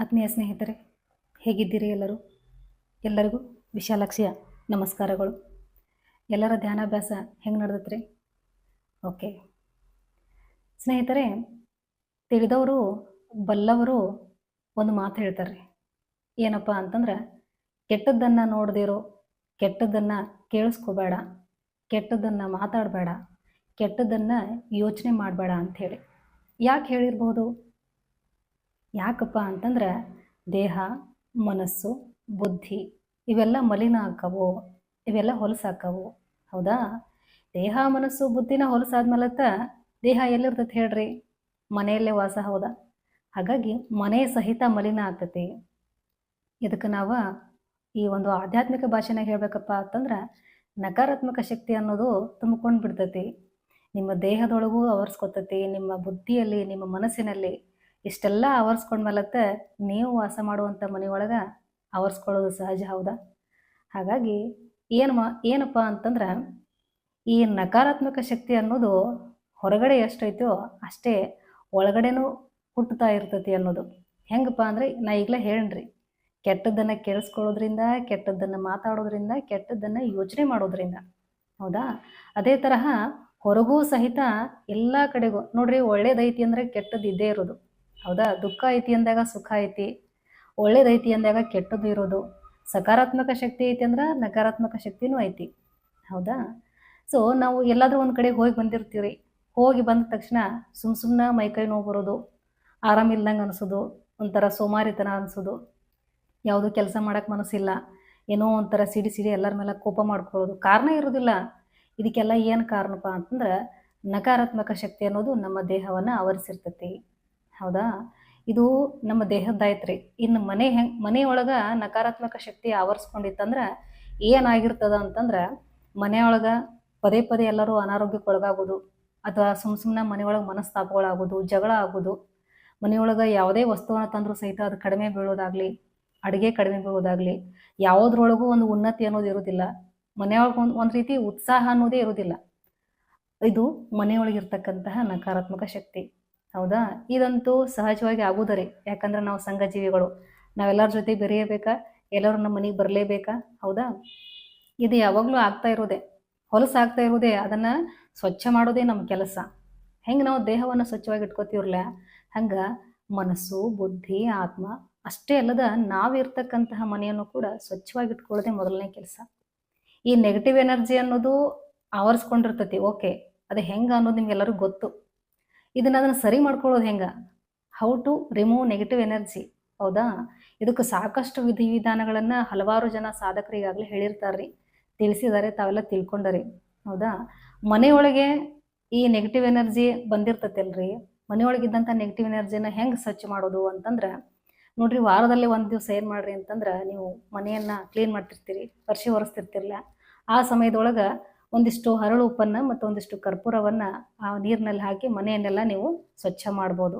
ಆತ್ಮೀಯ ಸ್ನೇಹಿತರೆ, ಹೇಗಿದ್ದೀರಿ ಎಲ್ಲರೂ? ಎಲ್ಲರಿಗೂ ವಿಶಾಲಾಕ್ಷಿಯ ನಮಸ್ಕಾರಗಳು. ಎಲ್ಲರ ಧ್ಯಾನಾಭ್ಯಾಸ ಹೆಂಗೆ ನಡೆದತ್ರಿ? ಓಕೆ. ಸ್ನೇಹಿತರೆ, ತಿಳಿದವರು, ಬಲ್ಲವರು ಒಂದು ಮಾತು ಹೇಳ್ತಾರೆ ಏನಪ್ಪ ಅಂತಂದ್ರೆ, ಕೆಟ್ಟದ್ದನ್ನು ನೋಡದಿರೋ, ಕೆಟ್ಟದ್ದನ್ನು ಕೇಳಿಸ್ಕೋಬೇಡ, ಕೆಟ್ಟದ್ದನ್ನು ಮಾತಾಡಬೇಡ, ಕೆಟ್ಟದ್ದನ್ನು ಯೋಚನೆ ಮಾಡಬೇಡ ಅಂಥೇಳಿ ಯಾಕೆ ಹೇಳಿರ್ಬೋದು? ಯಾಕಪ್ಪ ಅಂತಂದ್ರೆ ದೇಹ, ಮನಸ್ಸು, ಬುದ್ಧಿ ಇವೆಲ್ಲ ಮಲಿನ ಹಾಕವು, ಇವೆಲ್ಲ ಹೊಲಸಾಕವು ಹೌದಾ? ದೇಹ, ಮನಸ್ಸು, ಬುದ್ಧಿನ ಹೊಲಸಾದ್ಮೇಲತ್ತ ದೇಹ ಎಲ್ಲಿರ್ತೈತೆ ಹೇಳ್ರಿ? ಮನೆಯಲ್ಲೇ ವಾಸ, ಹೌದಾ? ಹಾಗಾಗಿ ಮನೆ ಸಹಿತ ಮಲಿನ ಆಗ್ತೈತಿ. ಇದಕ್ಕೆ ನಾವು ಈ ಒಂದು ಆಧ್ಯಾತ್ಮಿಕ ಭಾಷೆನಾಗ ಹೇಳ್ಬೇಕಪ್ಪ ಅಂತಂದ್ರೆ ನಕಾರಾತ್ಮಕ ಶಕ್ತಿ ಅನ್ನೋದು ತುಂಬಿಕೊಂಡು ಬಿಡ್ತೈತಿ. ನಿಮ್ಮ ದೇಹದೊಳಗೂ ಆವರಿಸ್ಕೊತೈತಿ ನಿಮ್ಮ ಬುದ್ಧಿಯಲ್ಲಿ, ನಿಮ್ಮ ಮನಸ್ಸಿನಲ್ಲಿ. ಇಷ್ಟೆಲ್ಲ ಆವರಿಸ್ಕೊಂಡ್ಮೇಲತ್ತ ನೀವು ವಾಸ ಮಾಡುವಂಥ ಮನೆಯೊಳಗೆ ಆವರಿಸ್ಕೊಳ್ಳೋದು ಸಹಜ ಹೌದಾ? ಹಾಗಾಗಿ ಏನು ಮಾ, ಏನಪ್ಪ ಅಂತಂದ್ರೆ ಈ ನಕಾರಾತ್ಮಕ ಶಕ್ತಿ ಅನ್ನೋದು ಹೊರಗಡೆ ಎಷ್ಟೈತೋ ಅಷ್ಟೇ ಒಳಗಡೆನೂ ಹುಟ್ಟುತ್ತಾ ಇರ್ತೈತಿ ಅನ್ನೋದು. ಹೆಂಗಪ್ಪ ಅಂದರೆ ನಾ ಈಗಲೇ ಹೇಳ್ರಿ ಕೆಟ್ಟದ್ದನ್ನು ಕೇಳಿಸ್ಕೊಳ್ಳೋದ್ರಿಂದ, ಕೆಟ್ಟದ್ದನ್ನು ಮಾತಾಡೋದ್ರಿಂದ, ಕೆಟ್ಟದ್ದನ್ನು ಯೋಚನೆ ಮಾಡೋದ್ರಿಂದ. ಹೌದಾ? ಅದೇ ತರಹ ಹೊರಗೂ ಸಹಿತ ಎಲ್ಲ ಕಡೆಗೂ, ನೋಡ್ರಿ ಒಳ್ಳೇದೈತಿ ಅಂದರೆ ಕೆಟ್ಟದ್ದು ಇದ್ದೇ ಇರೋದು. ಹೌದಾ? ದುಃಖ ಐತಿ ಅಂದಾಗ ಸುಖ ಐತಿ. ಒಳ್ಳೇದೈತಿ ಅಂದಾಗ ಕೆಟ್ಟದ್ದು ಇರೋದು. ಸಕಾರಾತ್ಮಕ ಶಕ್ತಿ ಐತಿ ಅಂದ್ರೆ ನಕಾರಾತ್ಮಕ ಶಕ್ತಿನೂ ಐತಿ. ಹೌದಾ? ಸೊ ನಾವು ಎಲ್ಲಾದರೂ ಒಂದು ಕಡೆ ಹೋಗಿ ಬಂದಿರ್ತೀವಿ ಹೋಗಿ ಬಂದ ತಕ್ಷಣ ಸುಮ್ಮ ಸುಮ್ಮನೆ ಮೈಕೈ ನೋವು ಬರೋದು. ಆರಾಮಿಲ್ದಂಗೆ ಅನಿಸೋದು. ಒಂಥರ ಸೋಮಾರಿತನ ಅನಿಸೋದು. ಯಾವುದೂ ಕೆಲಸ ಮಾಡೋಕ್ಕೆ ಮನಸ್ಸಿಲ್ಲ. ಏನೋ ಒಂಥರ ಸಿಡಿ ಸಿಡಿ ಎಲ್ಲರ ಮೇಲೆ ಕೋಪ ಮಾಡ್ಕೊಳ್ಳೋದು. ಕಾರಣ ಇರೋದಿಲ್ಲ. ಇದಕ್ಕೆಲ್ಲ ಏನು ಕಾರಣಪ್ಪ ಅಂತಂದ್ರೆ ನಕಾರಾತ್ಮಕ ಶಕ್ತಿ ಅನ್ನೋದು ನಮ್ಮ ದೇಹವನ್ನು ಆವರಿಸಿರ್ತೈತಿ. ಹೌದಾ? ಇದು ನಮ್ಮ ದೇಹದ್ದಾಯ್ತ್ರಿ ಇನ್ನು ಮನೆ ಹೆಂಗ್, ಮನೆಯೊಳಗೆ ನಕಾರಾತ್ಮಕ ಶಕ್ತಿ ಆವರಿಸ್ಕೊಂಡಿತ್ತಂದ್ರೆ ಏನಾಗಿರ್ತದ ಅಂತಂದ್ರೆ ಮನೆಯೊಳಗೆ ಪದೇ ಪದೇ ಎಲ್ಲರೂ ಅನಾರೋಗ್ಯಕ್ಕೆ ಒಳಗಾಗೋದು, ಅಥವಾ ಸುಮ್ ಸುಮ್ಮನೆ ಮನೆಯೊಳಗೆ ಮನಸ್ತಾಪಗಳಾಗೋದು, ಜಗಳ ಆಗೋದು, ಮನೆಯೊಳಗ ಯಾವುದೇ ವಸ್ತುವನ್ನು ತಂದರೂ ಸಹಿತ ಅದು ಕಡಿಮೆ ಬೀಳೋದಾಗ್ಲಿ, ಅಡುಗೆ ಕಡಿಮೆ ಬೀಳೋದಾಗ್ಲಿ, ಯಾವುದ್ರೊಳಗೂ ಒಂದು ಉನ್ನತಿ ಅನ್ನೋದು ಇರೋದಿಲ್ಲ. ಮನೆಯೊಳಗೆ ಒಂದು ಒಂದು ರೀತಿ ಉತ್ಸಾಹ ಅನ್ನೋದೇ ಇರೋದಿಲ್ಲ. ಇದು ಮನೆಯೊಳಗಿರ್ತಕ್ಕಂತಹ ನಕಾರಾತ್ಮಕ ಶಕ್ತಿ. ಹೌದಾ? ಇದಂತೂ ಸಹಜವಾಗಿ ಆಗುದರಿ ಯಾಕಂದ್ರೆ ನಾವು ಸಂಘ ಜೀವಿಗಳು ನಾವೆಲ್ಲರ ಜೊತೆ ಬೆರೆಯಬೇಕಾ? ಎಲ್ಲರೂ ನಮ್ಮ ಮನೆಗೆ ಬರಲೇಬೇಕಾ? ಹೌದಾ? ಇದು ಯಾವಾಗಲೂ ಆಗ್ತಾ ಇರೋದೆ. ಹೊಲಸು ಆಗ್ತಾ ಇರೋದೇ. ಅದನ್ನು ಸ್ವಚ್ಛ ಮಾಡೋದೇ ನಮ್ಮ ಕೆಲಸ. ಹೆಂಗೆ ನಾವು ದೇಹವನ್ನು ಸ್ವಚ್ಛವಾಗಿ ಇಟ್ಕೋತೀವ್ರಲ್ಲ? ಹಂಗೆ ಮನಸ್ಸು, ಬುದ್ಧಿ, ಆತ್ಮ ಅಷ್ಟೇ ಅಲ್ಲದ ನಾವಿರ್ತಕ್ಕಂತಹ ಮನೆಯನ್ನು ಕೂಡ ಸ್ವಚ್ಛವಾಗಿ ಇಟ್ಕೊಳ್ಳೋದೇ ಮೊದಲನೇ ಕೆಲಸ. ಈ ನೆಗೆಟಿವ್ ಎನರ್ಜಿ ಅನ್ನೋದು ಆವರಿಸ್ಕೊಂಡಿರ್ತೈತಿ. ಓಕೆ ಅದು ಹೆಂಗೆ ಅನ್ನೋದು ನಿಮ್ಗೆಲ್ಲರಿಗೂ ಗೊತ್ತು. ಇದನ್ನ ಅದನ್ನ ಸರಿ ಮಾಡ್ಕೊಳ್ಳೋದು ಹೆಂಗೆ? How to remove negative energy ಹೌದಾ? ಇದಕ್ಕೆ ಸಾಕಷ್ಟು ವಿಧಿ ವಿಧಾನಗಳನ್ನು ಹಲವಾರು ಜನ ಸಾಧಕರಿಗಾಗಲೇ ಹೇಳಿರ್ತಾರೆ ತಿಳಿಸಿದ್ದಾರೆ ತಾವೆಲ್ಲ ತಿಳ್ಕೊಂಡರಿ. ಹೌದಾ? ಮನೆಯೊಳಗೆ ಈ ನೆಗೆಟಿವ್ ಎನರ್ಜಿ ಬಂದಿರ್ತೈತಲ್ರಿ. ಮನೆಯೊಳಗಿದ್ದಂಥ ನೆಗೆಟಿವ್ ಎನರ್ಜಿನ ಹೆಂಗೆ ಸ್ವಚ್ಛ ಮಾಡೋದು ಅಂತಂದ್ರೆ, ನೋಡ್ರಿ ವಾರದಲ್ಲಿ ಒಂದು ದಿವಸ ಏನು ಮಾಡ್ರಿ ಅಂತಂದ್ರೆ, ನೀವು ಮನೆಯನ್ನು ಕ್ಲೀನ್ ಮಾಡ್ತಿರ್ತೀರಿ ಪರಿಶಿ ಒರೆಸ್ತಿರ್ತಿರಲ್ಲ ಆ ಸಮಯದೊಳಗೆ ಒಂದಿಷ್ಟು ಹರಳು ಉಪ್ಪನ್ನು ಮತ್ತು ಒಂದಿಷ್ಟು ಕರ್ಪೂರವನ್ನು ಆ ನೀರಿನಲ್ಲಿ ಹಾಕಿ ಮನೆಯನ್ನೆಲ್ಲ ನೀವು ಸ್ವಚ್ಛ ಮಾಡ್ಬೋದು.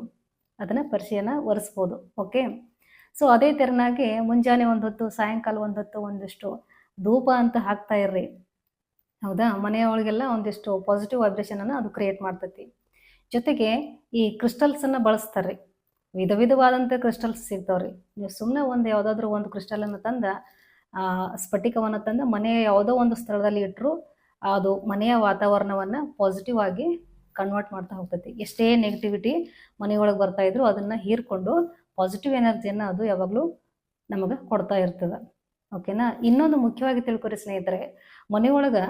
ಅದನ್ನು ಪರಿಶೀಲನ ಒರೆಸ್ಬೋದು. ಓಕೆ ಸೊ ಅದೇ ತೆರನಾಗಿ ಮುಂಜಾನೆ ಒಂದು ಹೊತ್ತು, ಸಾಯಂಕಾಲ ಒಂದು ಹೊತ್ತು ಒಂದಿಷ್ಟು ಧೂಪ ಅಂತ ಹಾಕ್ತಾ ಇರ್ರಿ. ಹೌದಾ? ಮನೆಯೊಳಗೆಲ್ಲ ಒಂದಿಷ್ಟು ಪಾಸಿಟಿವ್ ವೈಬ್ರೇಷನನ್ನು ಅದು ಕ್ರಿಯೇಟ್ ಮಾಡ್ತೈತಿ. ಜೊತೆಗೆ ಈ ಕ್ರಿಸ್ಟಲ್ಸನ್ನು ಬಳಸ್ತಾರೆ ವಿಧ ವಿಧವಾದಂಥ ಕ್ರಿಸ್ಟಲ್ಸ್ ಸಿಗ್ತಾವ್ರಿ. ನೀವು ಸುಮ್ಮನೆ ಒಂದು ಯಾವುದಾದ್ರೂ ಒಂದು ಕ್ರಿಸ್ಟಲನ್ನು ತಂದ ಸ್ಫಟಿಕವನ್ನು ತಂದು ಮನೆಯ ಯಾವುದೋ ಒಂದು ಸ್ಥಳದಲ್ಲಿ ಇಟ್ಟರು ಅದು ಮನೆಯ ವಾತಾವರಣವನ್ನು ಪಾಸಿಟಿವ್ ಆಗಿ ಕನ್ವರ್ಟ್ ಮಾಡ್ತಾ ಹೋಗ್ತೈತಿ. ಎಷ್ಟೇ ನೆಗೆಟಿವಿಟಿ ಮನೆಯೊಳಗೆ ಬರ್ತಾ ಇದ್ರು ಅದನ್ನು ಹೀರ್ಕೊಂಡು ಪಾಸಿಟಿವ್ ಎನರ್ಜಿಯನ್ನು ಅದು ಯಾವಾಗಲೂ ನಮಗೆ ಕೊಡ್ತಾ ಇರ್ತದೆ. ಓಕೆನಾ ಇನ್ನೊಂದು ಮುಖ್ಯವಾಗಿ ತಿಳ್ಕೊರಿ ಸ್ನೇಹಿತರೆ, ಮನೆಯೊಳಗೆ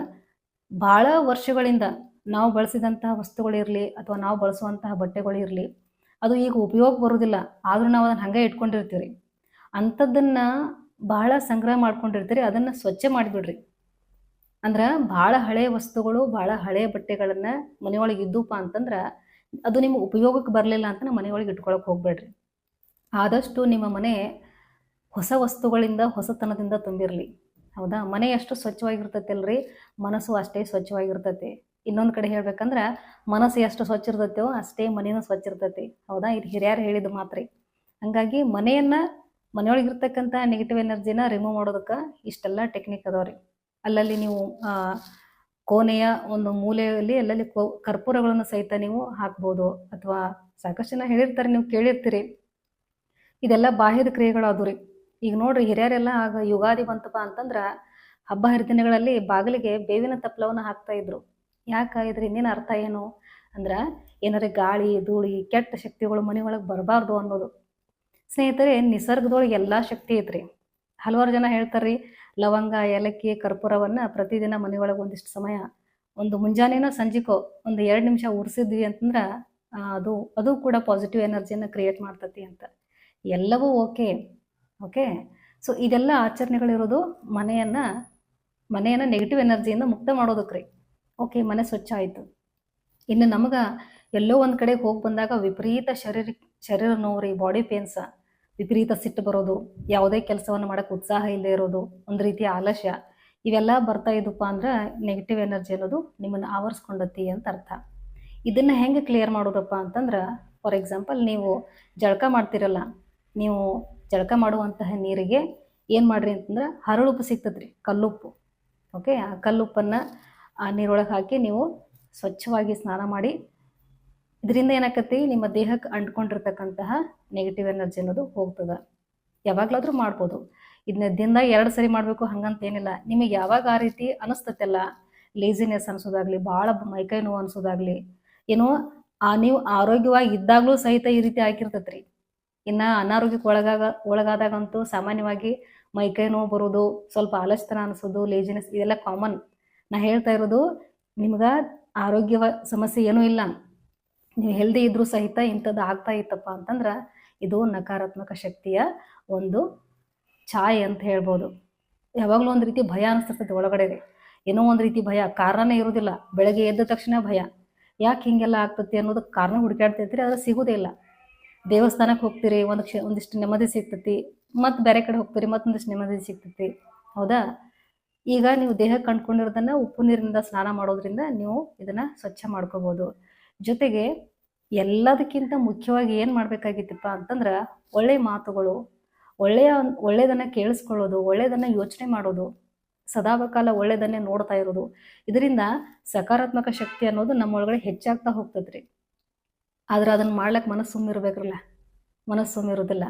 ಭಾಳ ವರ್ಷಗಳಿಂದ ನಾವು ಬಳಸಿದಂತಹ ವಸ್ತುಗಳಿರಲಿ ಅಥವಾ ನಾವು ಬಳಸುವಂತಹ ಬಟ್ಟೆಗಳಿರಲಿ ಅದು ಈಗ ಉಪಯೋಗ ಬರೋದಿಲ್ಲ. ಆದರೂ ನಾವು ಅದನ್ನು ಹಂಗೆ ಇಟ್ಕೊಂಡಿರ್ತೀವಿ ಅಂಥದ್ದನ್ನು ಬಹಳ ಸಂಗ್ರಹ ಮಾಡ್ಕೊಂಡಿರ್ತೀರಿ, ಅದನ್ನು ಸ್ವಚ್ಛ ಮಾಡಿಬಿಡ್ರಿ. ಅಂದ್ರೆ ಭಾಳ ಹಳೆಯ ವಸ್ತುಗಳು, ಭಾಳ ಹಳೆಯ ಬಟ್ಟೆಗಳನ್ನು ಮನೆಯೊಳಗೆ ಇದ್ದೂಪ ಅಂತಂದ್ರೆ ಅದು ನಿಮ್ಗೆ ಉಪಯೋಗಕ್ಕೆ ಬರಲಿಲ್ಲ ಅಂತ ಮನೆಯೊಳಗೆ ಇಟ್ಕೊಳಕ್ಕೆ ಹೋಗ್ಬೇಡ್ರಿ. ಆದಷ್ಟು ನಿಮ್ಮ ಮನೆ ಹೊಸ ವಸ್ತುಗಳಿಂದ, ಹೊಸತನದಿಂದ ತುಂಬಿರಲಿ ಹೌದಾ? ಮನೆ ಎಷ್ಟು ಸ್ವಚ್ಛವಾಗಿರ್ತೈತಲ್ರಿ, ಮನಸ್ಸು ಅಷ್ಟೇ ಸ್ವಚ್ಛವಾಗಿರ್ತೈತಿ. ಇನ್ನೊಂದು ಕಡೆ ಹೇಳ್ಬೇಕಂದ್ರೆ ಮನಸ್ಸು ಎಷ್ಟು ಸ್ವಚ್ಛ ಇರ್ತೈತೋ ಅಷ್ಟೇ ಮನೆಯೂ ಸ್ವಚ್ಛ ಇರ್ತೈತಿ. ಹೌದಾ? ಇದು ಹಿರಿಯರು ಹೇಳಿದ ಮಾತ್ರಿ ಹಂಗಾಗಿ ಮನೆಯನ್ನು ಮನೆಯೊಳಗಿರ್ತಕ್ಕಂಥ ನೆಗೆಟಿವ್ ಎನರ್ಜಿನ ರಿಮೂವ್ ಮಾಡೋದಕ್ಕೆ ಇಷ್ಟೆಲ್ಲ ಟೆಕ್ನಿಕ್ ಅದಾವ್ರಿ. ಅಲ್ಲಲ್ಲಿ ನೀವು ಕೋಣೆಯ ಒಂದು ಮೂಲೆಯಲ್ಲಿ ಅಲ್ಲಲ್ಲಿ ಕರ್ಪೂರಗಳನ್ನು ಸಹಿತ ನೀವು ಹಾಕ್ಬೋದು. ಅಥವಾ ಸಾಕಷ್ಟು ಜನ ಹೇಳಿರ್ತಾರೆ, ನೀವು ಕೇಳಿರ್ತೀರಿ. ಇದೆಲ್ಲ ಬಾಹ್ಯದ ಕ್ರಿಯೆಗಳು ಅದು ರೀ ಈಗ ನೋಡ್ರಿ, ಹಿರಿಯರೆಲ್ಲ ಆಗ ಯುಗಾದಿ ಬಂತಪ್ಪ ಅಂತಂದ್ರೆ ಹಬ್ಬ ಹರಿದಿನಗಳಲ್ಲಿ ಬಾಗಿಲಿಗೆ ಬೇವಿನ ತಪ್ಪಲವನ್ನು ಹಾಕ್ತಾ ಇದ್ರು. ಯಾಕೆ? ಇದ್ರ ಇನ್ನೇನು ಅರ್ಥ ಏನು? ಅಂದ್ರೆ ಏನಾರ ಗಾಳಿ, ಧೂಳಿ, ಕೆಟ್ಟ ಶಕ್ತಿಗಳು ಮನೆ ಒಳಗೆ ಬರಬಾರ್ದು ಅನ್ನೋದು. ಸ್ನೇಹಿತರೆ, ನಿಸರ್ಗದೊಳಗೆ ಎಲ್ಲ ಶಕ್ತಿ ಐತ್ರಿ. ಹಲವಾರು ಜನ ಹೇಳ್ತಾರ್ರಿ ಲವಂಗ, ಏಲಕ್ಕಿ, ಕರ್ಪೂರವನ್ನು ಪ್ರತಿದಿನ ಮನೆಯೊಳಗೆ ಒಂದಿಷ್ಟು ಸಮಯ ಒಂದು ಮುಂಜಾನೆನೋ ಸಂಜಿಕೋ ಒಂದು ಎರಡು ನಿಮಿಷ ಉರಿಸಿದ್ವಿ ಅಂತಂದ್ರೆ ಅದು ಅದು ಕೂಡ ಪಾಸಿಟಿವ್ ಎನರ್ಜಿಯನ್ನು ಕ್ರಿಯೇಟ್ ಮಾಡ್ತತಿ ಅಂತ. ಎಲ್ಲವೂ ಓಕೆ ಓಕೆ ಸೊ ಇದೆಲ್ಲ ಆಚರಣೆಗಳಿರೋದು ಮನೆಯನ್ನು ಮನೆಯನ್ನು ನೆಗೆಟಿವ್ ಎನರ್ಜಿಯಿಂದ ಮುಕ್ತ ಮಾಡೋದಕ್ಕೆ ಓಕೆ ಮನೆ ಸ್ವಚ್ಛ ಆಯಿತು. ಇನ್ನು ನಮಗೆ ಎಲ್ಲೋ ಒಂದು ಕಡೆಗೆ ಹೋಗಿ ಬಂದಾಗ ವಿಪರೀತ ಶರೀರ ಶರೀರ ನೋವು ರೀ ಬಾಡಿ ಪೇನ್ಸ ವಿಪರೀತ ಸಿಟ್ಟು ಬರೋದು, ಯಾವುದೇ ಕೆಲಸವನ್ನು ಮಾಡೋಕ್ಕೆ ಉತ್ಸಾಹ ಇಲ್ಲದೆ ಇರೋದು, ಒಂದು ರೀತಿಯ ಆಲಸ್ಯ, ಇವೆಲ್ಲ ಬರ್ತಾ ಇದ್ದಪ್ಪ ಅಂದ್ರೆ ನೆಗೆಟಿವ್ ಎನರ್ಜಿ ಅನ್ನೋದು ನಿಮ್ಮನ್ನು ಆವರಿಸ್ಕೊಂಡತಿ ಅಂತ ಅರ್ಥ. ಇದನ್ನು ಹೆಂಗೆ ಕ್ಲಿಯರ್ ಮಾಡೋದಪ್ಪ ಅಂತಂದ್ರೆ ಫಾರ್ ಎಕ್ಸಾಂಪಲ್ ನೀವು ಜಳಕ ಮಾಡ್ತಿರಲ್ಲ, ನೀವು ಜಳಕ ಮಾಡುವಂತಹ ನೀರಿಗೆ ಏನು ಮಾಡ್ರಿ ಅಂತಂದ್ರೆ ಹರಳುಪ್ಪು ಸಿಗ್ತದ್ರಿ, ಕಲ್ಲುಪ್ಪು ಓಕೆ ಆ ಕಲ್ಲುಪ್ಪನ್ನು ಆ ನೀರೊಳಗೆ ಹಾಕಿ ನೀವು ಸ್ವಚ್ಛವಾಗಿ ಸ್ನಾನ ಮಾಡಿ ಇದರಿಂದ ಏನಾಕತಿ ನಿಮ್ಮ ದೇಹಕ್ಕೆ ಅಂಟ್ಕೊಂಡಿರ್ತಕ್ಕಂತಹ ನೆಗೆಟಿವ್ ಎನರ್ಜಿ ಅನ್ನೋದು ಹೋಗ್ತದ. ಯಾವಾಗ್ಲಾದ್ರೂ ಮಾಡ್ಬೋದು. ಇದನ್ನ ದಿನದಾಗ ಎರಡು ಸರಿ ಮಾಡಬೇಕು ಹಂಗಂತ ಏನಿಲ್ಲ. ನಿಮಗೆ ಯಾವಾಗ ಆ ರೀತಿ ಅನಿಸ್ತತೆಲ್ಲ? ಲೇಸಿನೆಸ್ ಅನ್ಸೋದಾಗ್ಲಿ ಭಾಳ ಮೈಕೈ ನೋವು ಅನ್ಸೋದಾಗ್ಲಿ. ಏನೋ ಆ ನೀವು ಆರೋಗ್ಯವಾಗಿ ಇದ್ದಾಗ್ಲೂ ಸಹಿತ ಈ ರೀತಿ ಆಗಿರ್ತೈತೆ ರೀ ಇನ್ನು ಅನಾರೋಗ್ಯಕ್ಕೆ ಒಳಗಾಗ, ಒಳಗಾದಾಗಂತೂ ಸಾಮಾನ್ಯವಾಗಿ ಮೈಕೈ ನೋವು ಬರೋದು, ಸ್ವಲ್ಪ ಆಲಸ್ತನ ಅನಿಸೋದು ಲೇಜಿನೆಸ್ ಇದೆಲ್ಲ ಕಾಮನ್ ನಾ ಹೇಳ್ತಾ ಇರೋದು, ನಿಮ್ಗೆ ಆರೋಗ್ಯ ಸಮಸ್ಯೆ ಏನೂ ಇಲ್ಲ. ನೀವು ಹೆಲ್ದಿ ಇದ್ರೂ ಸಹಿತ ಇಂಥದ್ದು ಆಗ್ತಾ ಇತ್ತಪ್ಪ ಅಂತಂದ್ರೆ ಇದು ನಕಾರಾತ್ಮಕ ಶಕ್ತಿಯ ಒಂದು ಛಾಯೆ ಅಂತ ಹೇಳ್ಬೋದು. ಯಾವಾಗಲೂ ಒಂದು ರೀತಿ ಭಯ ಅನಿಸ್ತಿರ್ತೈತಿ ಒಳಗಡೆ ಏನೋ ಒಂದು ರೀತಿ ಭಯ, ಕಾರಣನೇ ಇರೋದಿಲ್ಲ. ಬೆಳಗ್ಗೆ ಎದ್ದ ತಕ್ಷಣ ಭಯ. ಯಾಕೆ ಹಿಂಗೆಲ್ಲ ಆಗ್ತತಿ ಅನ್ನೋದಕ್ಕೆ ಕಾರಣ ಹುಡುಕಾಡ್ತೈತ್ರಿ ಆದರೆ ಸಿಗೋದೇ ಇಲ್ಲ. ದೇವಸ್ಥಾನಕ್ಕೆ ಹೋಗ್ತೀರಿ, ಒಂದು ಕ್ಷ, ಒಂದಿಷ್ಟು ನೆಮ್ಮದಿ ಸಿಗ್ತೈತಿ. ಮತ್ತು ಬೇರೆ ಕಡೆ ಹೋಗ್ತೀರಿ, ಮತ್ತೊಂದಿಷ್ಟು ನೆಮ್ಮದಿ ಸಿಗ್ತೈತಿ. ಹೌದಾ? ಈಗ ನೀವು ದೇಹಕ್ಕೆ ಕಂಡ್ಕೊಂಡಿರೋದನ್ನ ಉಪ್ಪು ನೀರಿನಿಂದ ಸ್ನಾನ ಮಾಡೋದ್ರಿಂದ ನೀವು ಇದನ್ನು ಸ್ವಚ್ಛ ಮಾಡ್ಕೋಬೋದು. ಜೊತೆಗೆ ಎಲ್ಲದಕ್ಕಿಂತ ಮುಖ್ಯವಾಗಿ ಏನು ಮಾಡಬೇಕಾಗಿತ್ತಪ್ಪ ಅಂತಂದ್ರೆ ಒಳ್ಳೆಯ ಮಾತುಗಳು, ಒಳ್ಳೆಯ ಒಳ್ಳೆಯದನ್ನು ಕೇಳಿಸ್ಕೊಳ್ಳೋದು ಒಳ್ಳೆಯದನ್ನು ಯೋಚನೆ ಮಾಡೋದು ಸದಾಕಾಲ ಒಳ್ಳೆಯದನ್ನೇ ನೋಡ್ತಾ ಇರೋದು. ಇದರಿಂದ ಸಕಾರಾತ್ಮಕ ಶಕ್ತಿ ಅನ್ನೋದು ನಮ್ಮೊಳಗಡೆ ಹೆಚ್ಚಾಗ್ತಾ ಹೋಗ್ತದ್ರಿ. ಆದ್ರೆ ಅದನ್ನು ಮಾಡ್ಲಿಕ್ಕೆ ಮನಸ್ಸು ಸುಮ್ಮಿರ್ಬೇಕ್ರಲ್ಲ ಮನಸ್ಸು ಸುಮ್ಮಿರೋದಿಲ್ಲ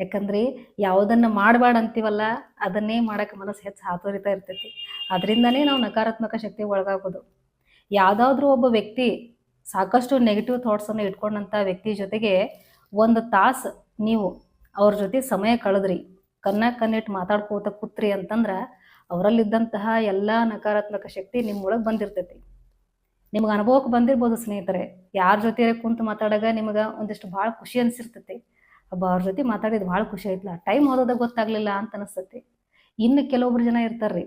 ಯಾಕಂದ್ರೆ ಯಾವುದನ್ನು ಮಾಡಬೇಡ ಅಂತೀವಲ್ಲ, ಅದನ್ನೇ ಮಾಡಕ್ಕೆ ಮನಸ್ಸು ಹೆಚ್ಚು ಹಾತೋರಿತಾ ಇರ್ತೈತಿ. ಅದರಿಂದನೇ ನಾವು ನಕಾರಾತ್ಮಕ ಶಕ್ತಿ ಒಳಗಾಗೋದು. ಯಾವುದಾದ್ರೂ ಒಬ್ಬ ವ್ಯಕ್ತಿ ಸಾಕಷ್ಟು ನೆಗೆಟಿವ್ ಥಾಟ್ಸನ್ನು ಇಟ್ಕೊಂಡಂಥ ವ್ಯಕ್ತಿ ಜೊತೆಗೆ ಒಂದು ತಾಸು ನೀವು ಅವ್ರ ಜೊತೆ ಸಮಯ ಕಳೆದ್ರಿ. ಕನ್ನ ಕನ್ನಿಟ್ಟು ಮಾತಾಡ್ಕೋತ ಕೂತ್ರಿ ಅಂತಂದ್ರೆ ಅವರಲ್ಲಿದ್ದಂತಹ ಎಲ್ಲ ನಕಾರಾತ್ಮಕ ಶಕ್ತಿ ನಿಮ್ಮೊಳಗೆ ಬಂದಿರ್ತೈತಿ. ನಿಮ್ಗೆ ಅನುಭವಕ್ಕೆ ಬಂದಿರ್ಬೋದು ಸ್ನೇಹಿತರೆ. ಯಾರ ಜೊತೆ ಕುಂತು ಮಾತಾಡಾಗ ನಿಮಗೆ ಒಂದಿಷ್ಟು ಭಾಳ ಖುಷಿ ಅನಿಸಿರ್ತೈತಿ. ಅಬ್ಬ, ಅವ್ರ ಜೊತೆ ಮಾತಾಡಿದ್ದು ಭಾಳ ಖುಷಿ ಆಯ್ತಲ್ಲ ಟೈಮ್ ಹೋದ ಗೊತ್ತಾಗ್ಲಿಲ್ಲ ಅಂತ ಅನಿಸ್ತೈತಿ. ಇನ್ನು ಕೆಲವೊಬ್ರು ಜನ ಇರ್ತಾರ್ರಿ.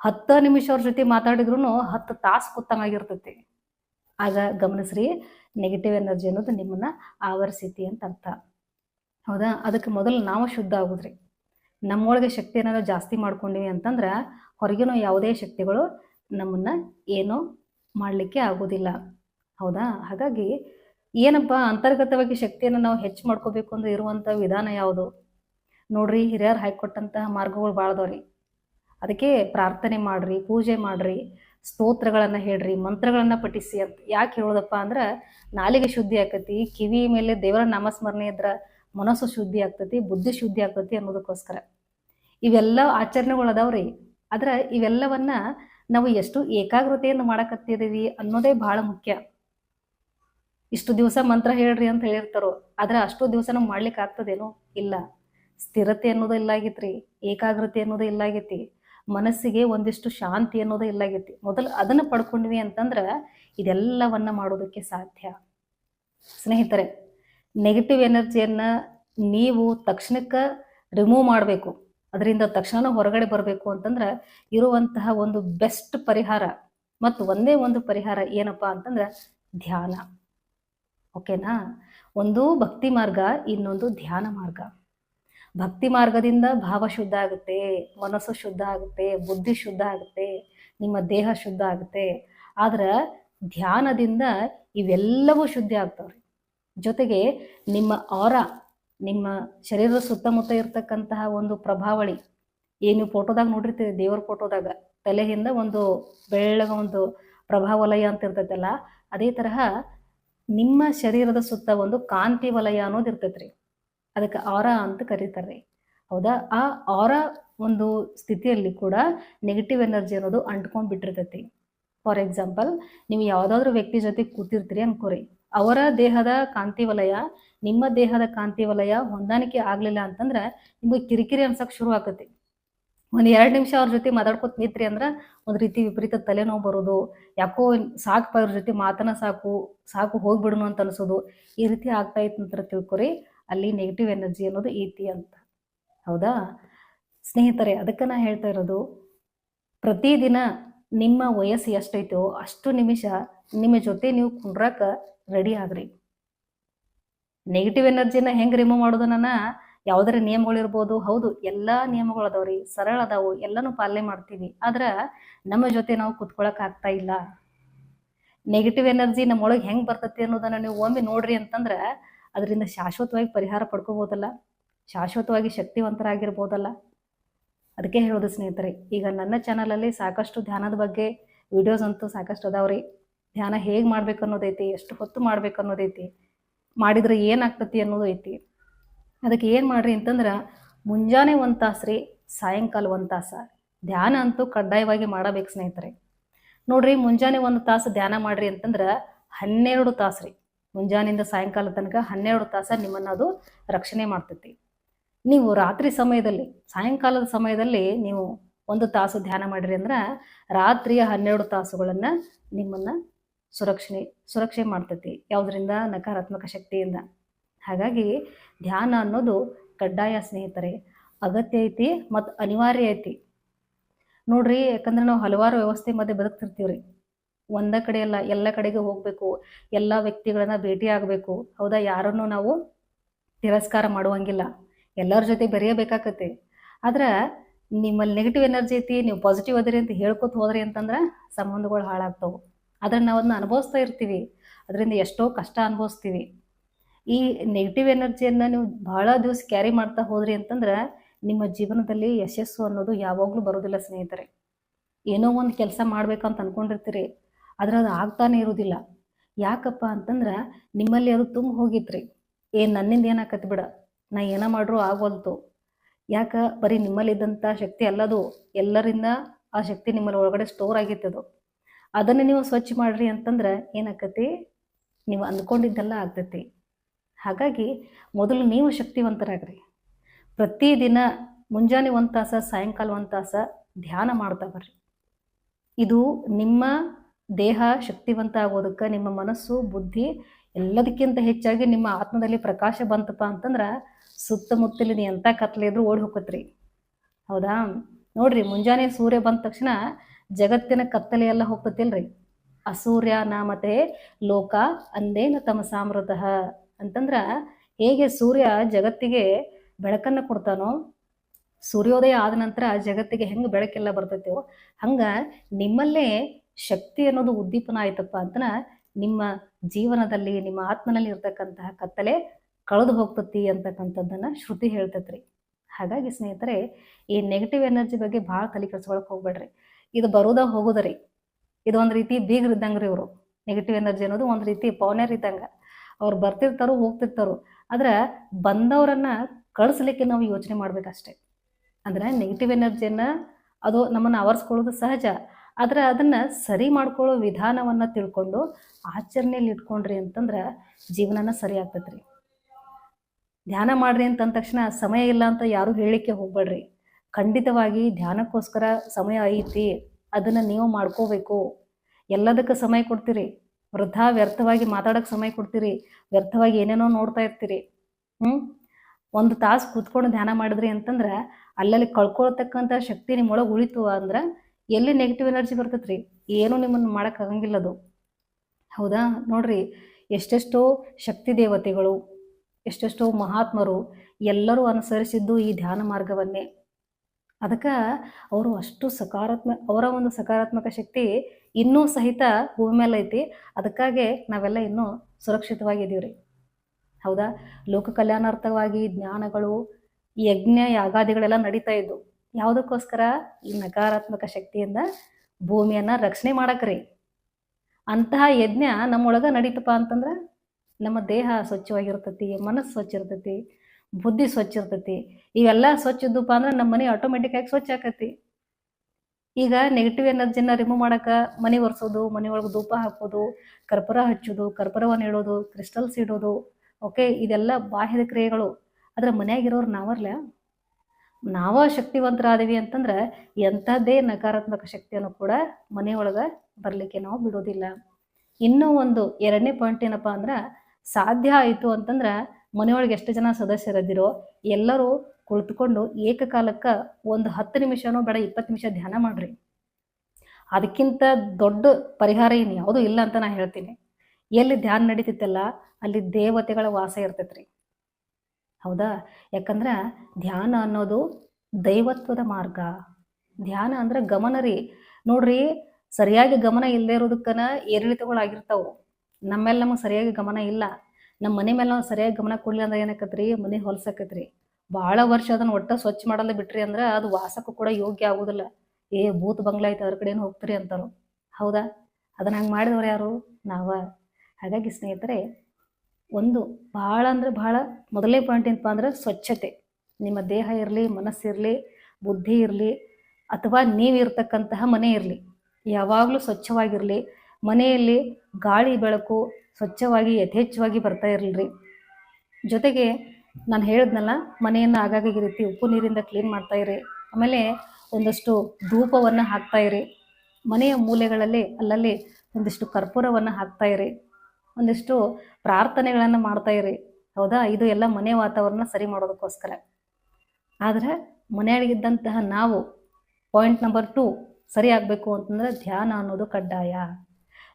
ಹತ್ತು ನಿಮಿಷ ಅವ್ರ ಜೊತೆ ಮಾತಾಡಿದ್ರು ಹತ್ತು ತಾಸು ಕೂತಂಗಾಗಿರ್ತೈತಿ ಆಗ ಗಮನಿಸ್ರಿ ನೆಗೆಟಿವ್ ಎನರ್ಜಿ ಅನ್ನೋದು ನಿಮ್ಮನ್ನ ಆವರಿಸಿತಿ ಅಂತ ಅರ್ಥ. ಹೌದಾ? ಅದಕ್ಕೆ ಮೊದಲು ನಾವು ಶುದ್ಧ ಆಗುದ್ರಿ. ನಮ್ಮೊಳಗೆ ಶಕ್ತಿ ಏನಾದ್ರು ಜಾಸ್ತಿ ಮಾಡ್ಕೊಂಡಿವಿ ಅಂತಂದ್ರೆ ಹೊರಗಿನ ಯಾವುದೇ ಶಕ್ತಿಗಳು ನಮ್ಮನ್ನ ಏನು ಮಾಡಲಿಕ್ಕೆ ಆಗೋದಿಲ್ಲ. ಹೌದಾ? ಹಾಗಾಗಿ ಏನಪ್ಪ, ಅಂತರ್ಗತವಾಗಿ ಶಕ್ತಿಯನ್ನು ನಾವು ಹೆಚ್ಚು ಮಾಡ್ಕೋಬೇಕು ಅಂದ್ರೆ ಇರುವಂಥ ವಿಧಾನ ಯಾವುದು? ನೋಡ್ರಿ, ಹಿರಿಯರು ಹಾಕಿಕೊಟ್ಟಂತಹ ಮಾರ್ಗಗಳು ಭಾಳ ಅದಾವ್ರಿ. ಅದಕ್ಕೆ ಪ್ರಾರ್ಥನೆ ಮಾಡ್ರಿ, ಪೂಜೆ ಮಾಡ್ರಿ. ಸ್ತೋತ್ರಗಳನ್ನು ಹೇಳ್ರಿ, ಮಂತ್ರಗಳನ್ನು ಪಠಿಸಿ ಅಂತ. ಯಾಕೆ ಹೇಳೋದಪ್ಪ ಅಂದ್ರೆ, ನಾಲಿಗೆ ಶುದ್ಧಿ ಆಕತಿ, ಕಿವಿ ಮೇಲೆ ದೇವರ ನಾಮಸ್ಮರಣೆ ಇದ್ರ ಮನಸ್ಸು ಶುದ್ಧಿ ಆಗ್ತತಿ, ಬುದ್ಧಿ ಶುದ್ಧಿ ಆಗ್ತತಿ ಅನ್ನೋದಕ್ಕೋಸ್ಕರ. ಇವೆಲ್ಲ ಆಚರಣೆಗಳು ಅದಾವ್ರಿ. ಆದ್ರೆ ಇವೆಲ್ಲವನ್ನ ನಾವು ಎಷ್ಟು ಏಕಾಗ್ರತೆಯನ್ನು ಮಾಡಕತ್ತಿದೀವಿ ಅನ್ನೋದೇ ಬಹಳ ಮುಖ್ಯ. ಇಷ್ಟು ದಿವಸ ಮಂತ್ರ ಹೇಳ್ರಿ ಅಂತ ಹೇಳಿರ್ತಾರೋ, ಆದ್ರೆ ಅಷ್ಟು ದಿವಸ ನಮ್ಗೆ ಮಾಡ್ಲಿಕ್ಕೆ ಆಗ್ತದೇನೋ? ಇಲ್ಲ. ಸ್ಥಿರತೆ ಅನ್ನೋದು ಇಲ್ಲಾಗಿತ್ರಿ, ಏಕಾಗ್ರತೆ ಅನ್ನೋದು ಇಲ್ಲಾಗೈತಿ ಮನಸ್ಸಿಗೆ ಒಂದಿಷ್ಟು ಶಾಂತಿ ಅನ್ನೋದು ಇಲ್ಲಾಗೈತಿ. ಮೊದಲು ಅದನ್ನ ಪಡ್ಕೊಂಡ್ವಿ ಅಂತಂದ್ರೆ ಇದೆಲ್ಲವನ್ನ ಮಾಡೋದಕ್ಕೆ ಸಾಧ್ಯ. ಸ್ನೇಹಿತರೆ ನೆಗೆಟಿವ್ ಎನರ್ಜಿಯನ್ನ ನೀವು ತಕ್ಷಣಕ್ಕೆ ರಿಮೂವ್ ಮಾಡಬೇಕು. ಅದರಿಂದ ತಕ್ಷಣ ಹೊರಗಡೆ ಬರಬೇಕು ಅಂತಂದ್ರೆ ಇರುವಂತಹ ಒಂದು ಬೆಸ್ಟ್ ಪರಿಹಾರ ಮತ್ತು ಒಂದೇ ಒಂದು ಪರಿಹಾರ ಏನಪ್ಪಾ ಅಂತಂದ್ರೆ ಧ್ಯಾನ. ಓಕೆನಾ ಒಂದು ಭಕ್ತಿ ಮಾರ್ಗ, ಇನ್ನೊಂದು ಧ್ಯಾನ ಮಾರ್ಗ. ಭಕ್ತಿ ಮಾರ್ಗದಿಂದ ಭಾವ ಶುದ್ಧ ಆಗುತ್ತೆ, ಮನಸ್ಸು ಶುದ್ಧ ಆಗುತ್ತೆ, ಬುದ್ಧಿ ಶುದ್ಧ ಆಗುತ್ತೆ, ನಿಮ್ಮ ದೇಹ ಶುದ್ಧ ಆಗುತ್ತೆ. ಆದ್ರೆ ಧ್ಯಾನದಿಂದ ಇವೆಲ್ಲವೂ ಶುದ್ಧಿ ಆಗ್ತಾವ್ರಿ. ಜೊತೆಗೆ ನಿಮ್ಮ ಆರ ನಿಮ್ಮ ಶರೀರದ ಸುತ್ತಮುತ್ತ ಇರ್ತಕ್ಕಂತಹ ಒಂದು ಪ್ರಭಾವಳಿ, ಏನು ಫೋಟೋದಾಗ ನೋಡಿರ್ತೀವಿ ದೇವ್ರ ಫೋಟೋದಾಗ ತಲೆಯಿಂದ ಒಂದು ಬೆಳ್ಳಗ ಒಂದು ಪ್ರಭಾವಲಯ ಅಂತ ಇರ್ತೈತಲ್ಲ, ಅದೇ ತರಹ ನಿಮ್ಮ ಶರೀರದ ಸುತ್ತ ಒಂದು ಕಾಂತಿ ವಲಯ ಅನ್ನೋದು ಇರ್ತೈತ್ರಿ. ಅದಕ್ಕೆ ಆರ ಅಂತ ಕರೀತಾರೆ. ಹೌದಾ? ಆ ಆರ ಒಂದು ಸ್ಥಿತಿಯಲ್ಲಿ ಕೂಡ ನೆಗೆಟಿವ್ ಎನರ್ಜಿ ಅನ್ನೋದು ಅಂಟ್ಕೊಂಡ್ ಬಿಟ್ಟಿರ್ತೈತಿ. ಫಾರ್ ಎಕ್ಸಾಂಪಲ್ ನೀವು ಯಾವುದಾದ್ರೂ ವ್ಯಕ್ತಿ ಜೊತೆ ಕೂತಿರ್ತೀರಿ ಅನ್ಕೋರಿ. ಅವರ ದೇಹದ ಕಾಂತಿ ವಲಯ ನಿಮ್ಮ ದೇಹದ ಕಾಂತಿ ವಲಯ ಹೊಂದಾಣಿಕೆ ಆಗ್ಲಿಲ್ಲ ಅಂತಂದ್ರೆ ನಿಮಗೆ ಕಿರಿಕಿರಿ ಅನ್ಸಕ್ ಶುರು ಆಕತಿ. ಒಂದ್ ಎರಡು ನಿಮಿಷ ಅವ್ರ ಜೊತೆ ಮಾತಾಡ್ಕೊತ ನಿಂತ್ರಿ ಅಂದ್ರ ಒಂದ್ ರೀತಿ ವಿಪರೀತ ತಲೆನೋವು ಬರೋದು, ಯಾಕೋ ಸಾಕು ಅವ್ರ ಜೊತೆ ಮಾತನ ಸಾಕು ಸಾಕು ಹೋಗ್ಬಿಡೋಣ ಅಂತ ಅನ್ಸೋದು, ಈ ರೀತಿ ಆಗ್ತಾ ಇತ್ತು ಅಂತ ತಿಳ್ಕೊರಿ. ಅಲ್ಲಿ ನೆಗೆಟಿವ್ ಎನರ್ಜಿ ಅನ್ನೋದು ಐತಿ ಅಂತ. ಹೌದಾ? ಸ್ನೇಹಿತರೆ, ಅದಕ್ಕೆ ನಾ ಹೇಳ್ತಾ ಇರೋದು, ಪ್ರತಿದಿನ ನಿಮ್ಮ ವಯಸ್ಸು ಎಷ್ಟೈತೋ ಅಷ್ಟು ನಿಮಿಷ ನಿಮ್ಮ ಜೊತೆ ನೀವು ಕುಂಡ್ರಾಕ ರೆಡಿ ಆಗ್ರಿ. ನೆಗೆಟಿವ್ ಎನರ್ಜಿನ ಹೆಂಗ್ ರಿಮೂವ್ ಮಾಡೋದನ್ನ? ಯಾವ್ದಾರ ನಿಯಮಗಳಿರ್ಬೋದು ಹೌದು, ಎಲ್ಲಾ ನಿಯಮಗಳು ಅದಾವ್ರಿ ಸರಳ ಅದಾವು. ಎಲ್ಲಾನು ಪಾಲನೆ ಮಾಡ್ತೀವಿ. ಆದ್ರೆ ನಮ್ಮ ಜೊತೆ ನಾವು ಕುತ್ಕೊಳಕ್ ಆಗ್ತಾ ಇಲ್ಲ. ನೆಗೆಟಿವ್ ಎನರ್ಜಿ ನಮ್ಮೊಳಗೆ ಹೆಂಗ್ ಬರ್ತತಿ ಅನ್ನೋದನ್ನ ನೀವು ಒಮ್ಮೆ ನೋಡ್ರಿ ಅಂತಂದ್ರ ಅದರಿಂದ ಶಾಶ್ವತವಾಗಿ ಪರಿಹಾರ ಪಡ್ಕೋಬೋದಲ್ಲ, ಶಾಶ್ವತವಾಗಿ ಶಕ್ತಿವಂತರಾಗಿರ್ಬೋದಲ್ಲ. ಅದಕ್ಕೆ ಹೇಳೋದು ಸ್ನೇಹಿತರೆ, ಈಗ ನನ್ನ ಚಾನಲಲ್ಲಿ ಸಾಕಷ್ಟು ಧ್ಯಾನದ ಬಗ್ಗೆ ವಿಡಿಯೋಸ್ ಅಂತೂ ಸಾಕಷ್ಟು ಅದಾವ್ರಿ. ಧ್ಯಾನ ಹೇಗೆ ಮಾಡ್ಬೇಕು ಅನ್ನೋದೈತಿ ಎಷ್ಟು ಹೊತ್ತು ಮಾಡ್ಬೇಕು ಅನ್ನೋದೈತಿ ಮಾಡಿದ್ರೆ ಏನಾಗ್ತತಿ ಅನ್ನೋದು ಐತಿ. ಅದಕ್ಕೆ ಏನು ಮಾಡ್ರಿ ಅಂತಂದ್ರೆ, ಮುಂಜಾನೆ ಒಂದು ತಾಸು ರೀ, ಸಾಯಂಕಾಲ ಒಂದು ತಾಸು. ಧ್ಯಾನ ಅಂತೂ ಕಡ್ಡಾಯವಾಗಿ ಮಾಡಬೇಕು ಸ್ನೇಹಿತರೆ. ನೋಡ್ರಿ, ಮುಂಜಾನೆ ಒಂದು ತಾಸು ಧ್ಯಾನ ಮಾಡ್ರಿ ಅಂತಂದ್ರೆ ಹನ್ನೆರಡು ತಾಸು ರೀ. ಮುಂಜಾನೆಯಿಂದ ಸಾಯಂಕಾಲ ತನಕ ಹನ್ನೆರಡು ತಾಸ ನಿಮ್ಮನ್ನು ಅದು ರಕ್ಷಣೆ ಮಾಡ್ತೈತಿ. ನೀವು ರಾತ್ರಿ ಸಮಯದಲ್ಲಿ, ಸಾಯಂಕಾಲದ ಸಮಯದಲ್ಲಿ ನೀವು ಒಂದು ತಾಸು ಧ್ಯಾನ ಮಾಡಿರಿ ಅಂದ್ರೆ ರಾತ್ರಿಯ ಹನ್ನೆರಡು ತಾಸುಗಳನ್ನು ನಿಮ್ಮನ್ನು ಸುರಕ್ಷಣೆ, ಸುರಕ್ಷೆ ಮಾಡ್ತೈತಿ. ಯಾವುದರಿಂದ? ನಕಾರಾತ್ಮಕ ಶಕ್ತಿಯಿಂದ. ಹಾಗಾಗಿ ಧ್ಯಾನ ಅನ್ನೋದು ಕಡ್ಡಾಯ ಸ್ನೇಹಿತರೆ, ಅಗತ್ಯ ಐತಿ ಮತ್ತು ಅನಿವಾರ್ಯ ಐತಿ. ನೋಡ್ರಿ, ಯಾಕಂದ್ರೆ ನಾವು ಹಲವಾರು ವ್ಯವಸ್ಥೆ ಮಧ್ಯೆ ಬದುಕ್ತಿರ್ತೀವ್ರಿ. ಒಂದ ಕಡೆ ಅಲ್ಲ, ಎಲ್ಲ ಕಡೆಗೆ ಹೋಗಬೇಕು, ಎಲ್ಲ ವ್ಯಕ್ತಿಗಳನ್ನ ಭೇಟಿ ಆಗಬೇಕು. ಹೌದಾ? ಯಾರನ್ನು ನಾವು ತಿರಸ್ಕಾರ ಮಾಡುವಂಗಿಲ್ಲ. ಎಲ್ಲರ ಜೊತೆ ಬೆರೆಯಬೇಕಾಕತಿ ಆದ್ರೆ ನಿಮ್ಮಲ್ಲಿ ನೆಗೆಟಿವ್ ಎನರ್ಜಿ ಐತಿ, ನೀವು ಪಾಸಿಟಿವ್ ಅದರಿ ಅಂತ ಹೇಳ್ಕೊತ ಹೋದ್ರಿ ಅಂತಂದ್ರೆ ಸಂಬಂಧಗಳು ಹಾಳಾಗ್ತವೆ. ಆದ್ರೆ ನಾವು ಅದನ್ನ ಅನುಭವಿಸ್ತಾ ಇರ್ತೀವಿ. ಅದರಿಂದ ಎಷ್ಟೋ ಕಷ್ಟ ಅನುಭವಿಸ್ತೀವಿ. ಈ ನೆಗೆಟಿವ್ ಎನರ್ಜಿಯನ್ನು ನೀವು ಬಹಳ ದಿವಸ ಕ್ಯಾರಿ ಮಾಡ್ತಾ ಹೋದ್ರಿ ಅಂತಂದ್ರೆ ನಿಮ್ಮ ಜೀವನದಲ್ಲಿ ಯಶಸ್ಸು ಅನ್ನೋದು ಯಾವಾಗಲೂ ಬರೋದಿಲ್ಲ ಸ್ನೇಹಿತರೆ. ಏನೋ ಒಂದು ಕೆಲಸ ಮಾಡ್ಬೇಕಂತ ಅನ್ಕೊಂಡಿರ್ತೀರಿ. ಆದ್ರೆ ಅದು ಆಗ್ತಾನೆ ಇರೋದಿಲ್ಲ. ಯಾಕಪ್ಪ ಅಂತಂದ್ರೆ ನಿಮ್ಮಲ್ಲಿ ಅದು ತುಂಬ ಹೋಗಿತ್ರಿ. ಏ ನನ್ನಿಂದ ಏನಾಕತ್ ಬಿಡ. ನಾ ಏನ ಮಾಡ್ರೂ ಆಗೋಲ್ತು ಯಾಕ ಬರೀ ನಿಮ್ಮಲ್ಲಿದ್ದಂಥ ಶಕ್ತಿ ಅಲ್ಲದು, ಎಲ್ಲರಿಂದ ಆ ಶಕ್ತಿ ನಿಮ್ಮಲ್ಲಿ ಒಳಗಡೆ ಸ್ಟೋರ್ ಆಗಿತ್ತದು ಅದನ್ನು ನೀವು ಸ್ವಚ್ಛ ಮಾಡ್ರಿ ಅಂತಂದ್ರೆ ಏನಾಕತಿ ನೀವು ಅಂದ್ಕೊಂಡಿದ್ದೆಲ್ಲ ಆಗ್ತೈತಿ. ಹಾಗಾಗಿ ಮೊದಲು ನೀವು ಶಕ್ತಿವಂತರಾಗ್ರಿ. ಪ್ರತಿದಿನ ಮುಂಜಾನೆ ಒಂದು ತಾಸ, ಸಾಯಂಕಾಲ ಒಂದು ತಾಸ ಧ್ಯಾನ ಮಾಡ್ತಾ ಬರ್ರಿ. ಇದು ನಿಮ್ಮ ದೇಹ ಶಕ್ತಿವಂತ ಆಗೋದಕ್ಕೆ ನಿಮ್ಮ ಮನಸ್ಸು, ಬುದ್ಧಿ ಎಲ್ಲದಕ್ಕಿಂತ ಹೆಚ್ಚಾಗಿ ನಿಮ್ಮ ಆತ್ಮದಲ್ಲಿ ಪ್ರಕಾಶ ಬಂತಪ್ಪ ಅಂತಂದ್ರೆ ಸುತ್ತಮುತ್ತಲಿನ ಎಂಥ ಕತ್ಲೆ ಇದ್ರೂ ಓಡಿ ಹೋಗತ್ರಿ ಹೌದಾ? ನೋಡ್ರಿ, ಮುಂಜಾನೆ ಸೂರ್ಯ ಬಂದ ತಕ್ಷಣ ಜಗತ್ತಿನ ಕತ್ತಲೆ ಎಲ್ಲ ಹೋಗ್ತತಿಲ್ರಿ. ಅಸೂರ್ಯ ನಾಮತೆ ಲೋಕ ಅಂದೇನ ತಮ್ಮ ಸಾಮೃತ ಅಂತಂದ್ರ ಹೇಗೆ ಸೂರ್ಯ ಜಗತ್ತಿಗೆ ಬೆಳಕನ್ನು ಕೊಡ್ತಾನೋ, ಸೂರ್ಯೋದಯ ಆದ ನಂತರ ಜಗತ್ತಿಗೆ ಹೆಂಗೆ ಬೆಳಕೆಲ್ಲ ಬರ್ತೈತೋ, ಹಂಗ ನಿಮ್ಮಲ್ಲೇ ಶಕ್ತಿ ಅನ್ನೋದು ಉದ್ದೀಪನ ಆಯ್ತಪ್ಪ ಅಂತನ ನಿಮ್ಮ ಜೀವನದಲ್ಲಿ, ನಿಮ್ಮ ಆತ್ಮನಲ್ಲಿ ಇರ್ತಕ್ಕಂತಹ ಕತ್ತಲೆ ಕಳೆದು ಹೋಗ್ತತಿ ಅಂತಕ್ಕಂಥದ್ದನ್ನ ಶ್ರುತಿ ಹೇಳ್ತೈತ್ರಿ. ಹಾಗಾಗಿ ಸ್ನೇಹಿತರೆ, ಈ ನೆಗೆಟಿವ್ ಎನರ್ಜಿ ಬಗ್ಗೆ ಭಾಳ ತಲೆ ಕೆಡ್ಸ್ಕೊಳಕ್ ಹೋಗ್ಬೇಡ್ರಿ. ಇದು ಬರೋದ ಹೋಗೋದ್ರಿ. ಇದು ಒಂದು ರೀತಿ ಬೀಗ್ರ ಇದ್ದಂಗ್ರಿ ಇವರು. ನೆಗೆಟಿವ್ ಎನರ್ಜಿ ಅನ್ನೋದು ಒಂದು ರೀತಿ ಪೌನರ್ ಇದ್ದಂಗ. ಅವ್ರು ಬರ್ತಿರ್ತಾರೋ ಹೋಗ್ತಿರ್ತಾರೋ, ಆದ್ರೆ ಬಂದವರನ್ನ ಕಳಿಸ್ಲಿಕ್ಕೆ ನಾವು ಯೋಚನೆ ಮಾಡ್ಬೇಕಷ್ಟೇ. ಅಂದ್ರೆ ನೆಗೆಟಿವ್ ಎನರ್ಜಿಯನ್ನ ಅದು ನಮ್ಮನ್ನು ಆವರಿಸ್ಕೊಳ್ಳೋದು ಸಹಜ. ಆದ್ರೆ ಅದನ್ನ ಸರಿ ಮಾಡ್ಕೊಳ್ಳೋ ವಿಧಾನವನ್ನ ತಿಳ್ಕೊಂಡು ಆಚರಣೆಯಲ್ಲಿ ಇಟ್ಕೊಂಡ್ರಿ ಅಂತಂದ್ರೆ ಜೀವನನ ಸರಿ ಆಗ್ತೈತ್ರಿ. ಧ್ಯಾನ ಮಾಡ್ರಿ ಅಂತ ಅಂದ ತಕ್ಷಣ ಸಮಯ ಇಲ್ಲ ಅಂತ ಯಾರು ಹೇಳಲಿಕ್ಕೆ ಹೋಗ್ಬೇಡ್ರಿ. ಖಂಡಿತವಾಗಿ ಧ್ಯಾನಕ್ಕೋಸ್ಕರ ಸಮಯ ಐತಿ, ಅದನ್ನ ನೀವು ಮಾಡ್ಕೋಬೇಕು. ಎಲ್ಲದಕ್ಕೆ ಸಮಯ ಕೊಡ್ತೀರಿ. ವೃದ್ಧ ವ್ಯರ್ಥವಾಗಿ ಮಾತಾಡೋಕೆ ಸಮಯ ಕೊಡ್ತೀರಿ. ವ್ಯರ್ಥವಾಗಿ ಏನೇನೋ ನೋಡ್ತಾ ಇರ್ತೀರಿ. ಹ್ಞೂ ಒಂದು ತಾಸು ಕೂತ್ಕೊಂಡು ಧ್ಯಾನ ಮಾಡಿದ್ರಿ ಅಂತಂದ್ರೆ ಅಲ್ಲಲ್ಲಿ ಕಳ್ಕೊಳ್ತಕ್ಕಂಥ ಶಕ್ತಿ ನಿಮ್ಮೊಳಗೆ ಉಳಿತು ಅಂದ್ರೆ ಎಲ್ಲಿ ನೆಗೆಟಿವ್ ಎನರ್ಜಿ ಬರ್ತೈತ್ರಿ? ಏನು ನಿಮ್ಮನ್ನು ಮಾಡೋಕ್ಕಾಗಂಗಿಲ್ಲ ಅದು. ಹೌದಾ? ನೋಡ್ರಿ, ಎಷ್ಟೆಷ್ಟೋ ಶಕ್ತಿ ದೇವತೆಗಳು, ಎಷ್ಟೆಷ್ಟೋ ಮಹಾತ್ಮರು ಎಲ್ಲರೂ ಅನುಸರಿಸಿದ್ದು ಈ ಧ್ಯಾನ ಮಾರ್ಗವನ್ನೇ. ಅದಕ್ಕೆ ಅವರು ಅಷ್ಟು ಸಕಾರಾತ್ಮಕ ಅವರ ಒಂದು ಸಕಾರಾತ್ಮಕ ಶಕ್ತಿ ಇನ್ನೂ ಸಹಿತ ಭೂಮಿ ಮೇಲೆ ಐತಿ. ಅದಕ್ಕಾಗೆ ನಾವೆಲ್ಲ ಇನ್ನೂ ಸುರಕ್ಷಿತವಾಗಿದ್ದೀವಿ ರೀ ಹೌದಾ? ಲೋಕ ಕಲ್ಯಾಣಾರ್ಥವಾಗಿ ಜ್ಞಾನಗಳು, ಯಜ್ಞ, ಯಾಗಾದಿಗಳೆಲ್ಲ ನಡೀತಾ ಇದ್ವು. ಯಾವುದಕ್ಕೋಸ್ಕರ ಈ ನಕಾರಾತ್ಮಕ ಶಕ್ತಿಯಿಂದ ಭೂಮಿಯನ್ನ ರಕ್ಷಣೆ ಮಾಡಕ್ರಿ. ಅಂತಹ ಯಜ್ಞ ನಮ್ಮೊಳಗ ನಡೀತಪ್ಪ ಅಂತಂದ್ರೆ ನಮ್ಮ ದೇಹ ಸ್ವಚ್ಛವಾಗಿರ್ತತಿ, ಮನಸ್ಸು ಸ್ವಚ್ಛ ಇರ್ತತಿ ಬುದ್ಧಿ ಸ್ವಚ್ಛ ಇರ್ತತಿ ಇವೆಲ್ಲ ಸ್ವಚ್ಛ ಇದ್ದಪ್ಪ ಅಂದ್ರೆ ನಮ್ಮ ಮನೆ ಆಟೋಮೆಟಿಕ್ ಆಗಿ ಸ್ವಚ್ಛ ಆಕತಿ. ಈಗ ನೆಗೆಟಿವ್ ಎನರ್ಜಿನ ರಿಮೂವ್ ಮಾಡಕ ಮನೆ ಒರೆಸೋದು, ಮನೆ ಒಳಗೆ ಧೂಪ ಹಾಕೋದು, ಕರ್ಪೂರ ಹಚ್ಚೋದು, ಕರ್ಪೂರವನ್ನು ಇಡೋದು ಕ್ರಿಸ್ಟಲ್ಸ್ ಇಡೋದು ಓಕೆ ಇದೆಲ್ಲ ಬಾಹ್ಯದ ಕ್ರಿಯೆಗಳು. ಆದ್ರೆ ಮನೆಯಾಗಿರೋರು ನಾವರ್ಲ? ನಾವ ಶಕ್ತಿವಂತರಾದೀವಿ ಅಂತಂದ್ರೆ ಎಂಥದ್ದೇ ನಕಾರಾತ್ಮಕ ಶಕ್ತಿಯನ್ನು ಕೂಡ ಮನೆಯೊಳಗೆ ಬರಲಿಕ್ಕೆ ನಾವು ಬಿಡೋದಿಲ್ಲ. ಇನ್ನೂ ಒಂದು ಎರಡನೇ ಪಾಯಿಂಟ್ ಏನಪ್ಪ ಅಂದ್ರೆ ಸಾಧ್ಯ ಆಯಿತು ಅಂತಂದ್ರೆ ಮನೆಯೊಳಗೆ ಎಷ್ಟು ಜನ ಸದಸ್ಯರದಿರೋ ಎಲ್ಲರೂ ಕುಳಿತುಕೊಂಡು ಏಕಕಾಲಕ್ಕೆ ಒಂದು ಹತ್ತು ನಿಮಿಷನೋ ಬೇಡ ಇಪ್ಪತ್ತು ನಿಮಿಷ ಧ್ಯಾನ ಮಾಡ್ರಿ. ಅದಕ್ಕಿಂತ ದೊಡ್ಡ ಪರಿಹಾರ ಏನು ಯಾವುದೂ ಇಲ್ಲ ಅಂತ ನಾನು ಹೇಳ್ತೀನಿ. ಎಲ್ಲಿ ಧ್ಯಾನ ನಡೀತಿತ್ತಲ್ಲ, ಅಲ್ಲಿ ದೇವತೆಗಳ ವಾಸ ಇರ್ತೈತ್ರಿ. ಹೌದಾ? ಯಾಕಂದ್ರೆ ಧ್ಯಾನ ಅನ್ನೋದು ದೈವತ್ವದ ಮಾರ್ಗ. ಧ್ಯಾನ ಅಂದ್ರೆ ಗಮನ ರೀ. ನೋಡ್ರಿ, ಸರಿಯಾಗಿ ಗಮನ ಇಲ್ಲದೆ ಇರೋದಕ್ಕನ ಏರಿಳಿತಗಳಾಗಿರ್ತಾವು ನಮ್ಮೇಲೆ ನಮಗೆ ಸರಿಯಾಗಿ ಗಮನ ಇಲ್ಲ. ನಮ್ಮ ಮನೆ ಮೇಲೆ ನಾವು ಸರಿಯಾಗಿ ಗಮನ ಕೊಡ್ಲಿ ಅಂದ್ರೆ ಏನಾಕತ್ರಿ? ಮನೆ ಹೊಲಸಾಕತ್ರಿ. ಭಾಳ ವರ್ಷ ಅದನ್ನ ಒಟ್ಟ ಸ್ವಚ್ಛ ಮಾಡಲ್ಲ ಬಿಟ್ರಿ ಅಂದ್ರೆ ಅದು ವಾಸಕ್ಕೂ ಕೂಡ ಯೋಗ್ಯ ಆಗುದಿಲ್ಲ. ಏ, ಭೂತ್ ಬಂಗ್ಲಾ ಐತೆ ಅದ್ರ ಕಡೆನು ಹೋಗ್ತೀರಿ ಅಂತಾರು. ಹೌದಾ? ಅದನ್ನ ಹಂಗೆ ಮಾಡಿದವ್ರು ಯಾರು? ನಾವ. ಹಾಗಾಗಿ ಸ್ನೇಹಿತರೆ ಒಂದು ಭಾಳ ಅಂದರೆ ಭಾಳ ಮೊದಲನೇ ಪಾಯಿಂಟ್ ಏನಪ್ಪ ಅಂದ್ರೆ ಸ್ವಚ್ಛತೆ. ನಿಮ್ಮ ದೇಹ ಇರಲಿ ಮನಸ್ಸಿರಲಿ ಬುದ್ಧಿ ಇರಲಿ, ಅಥವಾ ನೀವಿರ್ತಕ್ಕಂತಹ ಮನೆ ಇರಲಿ. ಯಾವಾಗಲೂ ಸ್ವಚ್ಛವಾಗಿರಲಿ. ಮನೆಯಲ್ಲಿ ಗಾಳಿ ಬೆಳಕು ಸ್ವಚ್ಛವಾಗಿ, ಯಥೇಚ್ಛವಾಗಿ ಬರ್ತಾ ಇರಲಿ ಜೊತೆಗೆ ನಾನು ಹೇಳಿದ್ನಲ್ಲ, ಮನೆಯನ್ನು ಆಗಾಗ ಈ ರೀತಿ ಉಪ್ಪು ನೀರಿಂದ ಕ್ಲೀನ್ ಮಾಡ್ತಾ ಇರಿ. ಆಮೇಲೆ ಒಂದಷ್ಟು ಧೂಪವನ್ನು ಹಾಕ್ತಾ ಇರಿ. ಮನೆಯ ಮೂಲೆಗಳಲ್ಲಿ, ಅಲ್ಲಲ್ಲಿ ಒಂದಿಷ್ಟು ಕರ್ಪೂರವನ್ನು ಹಾಕ್ತಾ ಇರಿ. ಒಂದಿಷ್ಟು ಪ್ರಾರ್ಥನೆಗಳನ್ನು ಮಾಡ್ತಾ ಇರಿ. ಹೌದಾ? ಇದು ಎಲ್ಲ ಮನೆ ವಾತಾವರಣ ಸರಿ ಮಾಡೋದಕ್ಕೋಸ್ಕರ. ಆದರೆ ಮನೆಯೊಳಗಿದ್ದಂತಹ ನಾವು ಪಾಯಿಂಟ್ ನಂಬರ್ ಟೂ ಸರಿ ಆಗಬೇಕು ಅಂತಂದ್ರೆ ಧ್ಯಾನ ಅನ್ನೋದು ಕಡ್ಡಾಯ.